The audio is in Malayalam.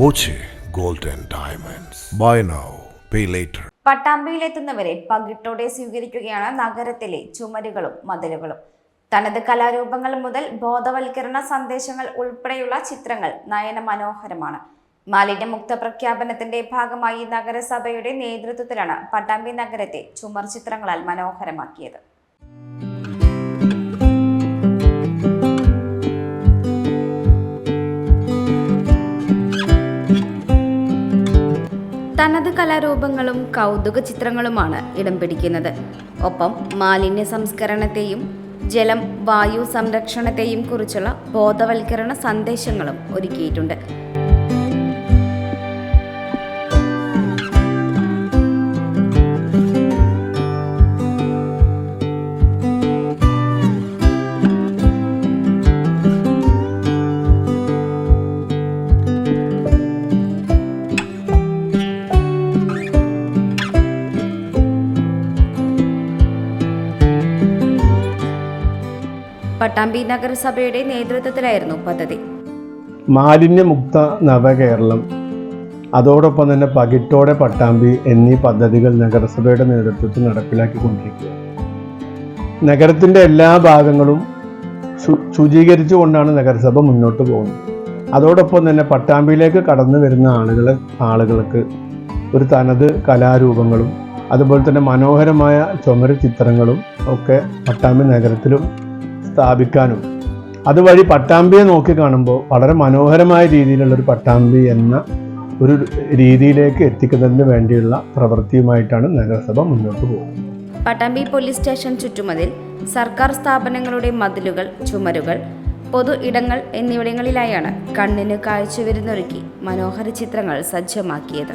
Boche Gold diamonds. Buy now pay later. പട്ടാമ്പിയിലെത്തുന്നവരെ പകിട്ടോടെ സ്വീകരിക്കുകയാണ് നഗരത്തിലെ ചുമരുകളും മതിലുകളും. തനത് കലാരൂപങ്ങൾ മുതൽ ബോധവൽക്കരണ സന്ദേശങ്ങൾ ഉൾപ്പെടെയുള്ള ചിത്രങ്ങൾ നയന മനോഹരമാണ് മാലിന്യമുക്ത പ്രഖ്യാപനത്തിന്റെ ഭാഗമായി നഗരസഭയുടെ നേതൃത്വത്തിലാണ് പട്ടാമ്പി നഗരത്തെ ചുമർ ചിത്രങ്ങളാൽ മനോഹരമാക്കിയത്. തനത് കലാരൂപങ്ങളും കൗതുക ചിത്രങ്ങളുമാണ് ഇടം പിടിക്കുന്നത്. ഒപ്പം മാലിന്യ സംസ്കരണത്തെയും ജലം വായു സംരക്ഷണത്തെയും കുറിച്ചുള്ള ബോധവൽക്കരണ സന്ദേശങ്ങളും ഒരുക്കിയിട്ടുണ്ട്. പട്ടാമ്പി നഗരസഭയുടെ നേതൃത്വത്തിലായിരുന്നു പദ്ധതി. മാലിന്യമുക്ത നവകേരളം. അതോടൊപ്പം തന്നെ പകിട്ടോടെ പട്ടാമ്പി എന്നീ പദ്ധതികൾ നഗരസഭയുടെ നേതൃത്വത്തിൽ നടപ്പിലാക്കിക്കൊണ്ടിരിക്കുക നഗരത്തിന്റെ എല്ലാ ഭാഗങ്ങളും ശുചീകരിച്ചു കൊണ്ടാണ് നഗരസഭ മുന്നോട്ട് പോകുന്നത്. അതോടൊപ്പം തന്നെ പട്ടാമ്പിയിലേക്ക് കടന്നു വരുന്ന ആളുകളെ ആളുകൾക്ക് ഒരു തനത് കലാരൂപങ്ങളും അതുപോലെ തന്നെ മനോഹരമായ ചുമര ചിത്രങ്ങളും ഒക്കെ പട്ടാമ്പി നഗരത്തിലും സ്ഥാപിക്കാനും. അതുവഴി പട്ടാമ്പിയെ നോക്കി കാണുമ്പോൾ വളരെ മനോഹരമായ രീതിയിലുള്ള ഒരു പട്ടാമ്പി എന്ന ഒരു രീതിയിലേക്ക് എത്തിക്കുന്നതിന് വേണ്ടിയുള്ള പ്രവൃത്തിയുമായിട്ടാണ് നഗരസഭ മുന്നോട്ട് പോകുന്നത്. പട്ടാമ്പി പോലീസ് സ്റ്റേഷൻ ചുറ്റുമതിൽ സർക്കാർ സ്ഥാപനങ്ങളുടെ മതിലുകൾ ചുമരുകൾ പൊതു ഇടങ്ങൾ എന്നിവിടങ്ങളിലായാണ് കണ്ണിന് കാഴ്ചവരുന്നൊരുക്കി മനോഹര ചിത്രങ്ങൾ സജ്ജമാക്കിയത്.